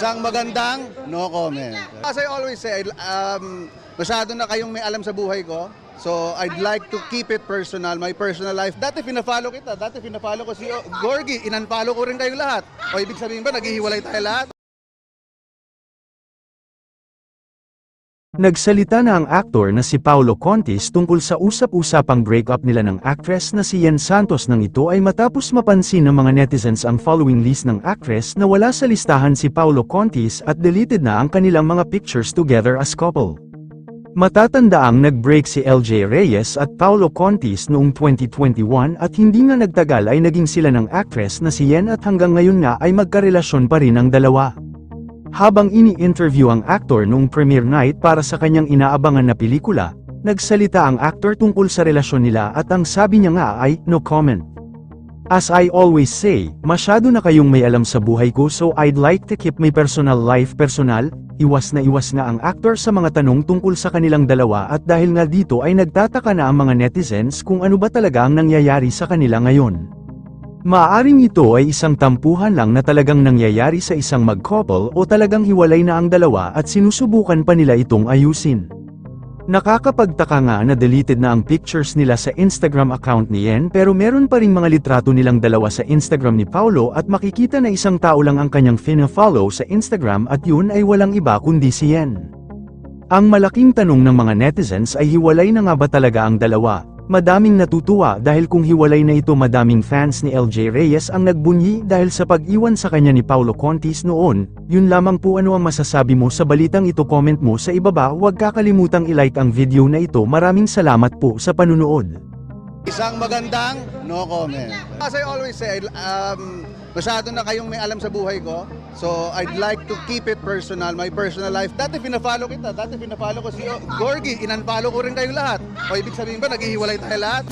Isang magandang no comment. As I always say, um, masyado na kayong may alam sa buhay ko. So, I'd like to keep it personal, my personal life. Dati pinafollow kita, dati pinafollow ko si Gorgie, inunfollow ko rin kayo lahat. O ibig sabihin ba, naghihiwalay tayo lahat? Nagsalita na ang aktor na si Paolo Contis tungkol sa usap-usapang breakup nila ng actress na si Yen Santos nang ito ay matapos mapansin ng mga netizens ang following list ng actress na wala sa listahan si Paolo Contis at deleted na ang kanilang mga pictures together as couple. Matatandaang nag-break si LJ Reyes at Paolo Contis noong 2021 at hindi nga nagtagal ay naging sila ng actress na si Yen at hanggang ngayon nga ay magkarelasyon pa rin ang dalawa. Habang ini-interview ang aktor noong premiere night para sa kanyang inaabangan na pelikula, nagsalita ang aktor tungkol sa relasyon nila at ang sabi niya nga ay, no comment. As I always say, masyado na kayong may alam sa buhay ko so I'd like to keep my personal life personal, iwas na iwas nga ang aktor sa mga tanong tungkol sa kanilang dalawa at dahil nga dito ay nagtataka na ang mga netizens kung ano ba talaga ang nangyayari sa kanila ngayon. Maaring ito ay isang tampuhan lang na talagang nangyayari sa isang mag-couple o talagang hiwalay na ang dalawa at sinusubukan pa nila itong ayusin. Nakakapagtaka nga na deleted na ang pictures nila sa Instagram account ni Yen pero meron pa ring mga litrato nilang dalawa sa Instagram ni Paulo at makikita na isang tao lang ang kanyang fina-follow sa Instagram at yun ay walang iba kundi si Yen. Ang malaking tanong ng mga netizens ay hiwalay na nga ba talaga ang dalawa? Madaming natutuwa dahil kung hiwalay na ito madaming fans ni LJ Reyes ang nagbunyi dahil sa pag-iwan sa kanya ni Paulo Contis noon, yun lamang po ano ang masasabi mo sa balitang ito comment mo sa ibaba huwag kakalimutang ilike ang video na ito maraming salamat po sa panunood. Isang magandang no comment. As I always say, um, masyado na kayong may alam sa buhay ko. So, I'd like to keep it personal, my personal life. Dati pinafollow kita, dati pinafollow ko si Gorgie, inunfollow ko rin kayo lahat. O ibig sabihin ba, naghihiwalay tayo lahat?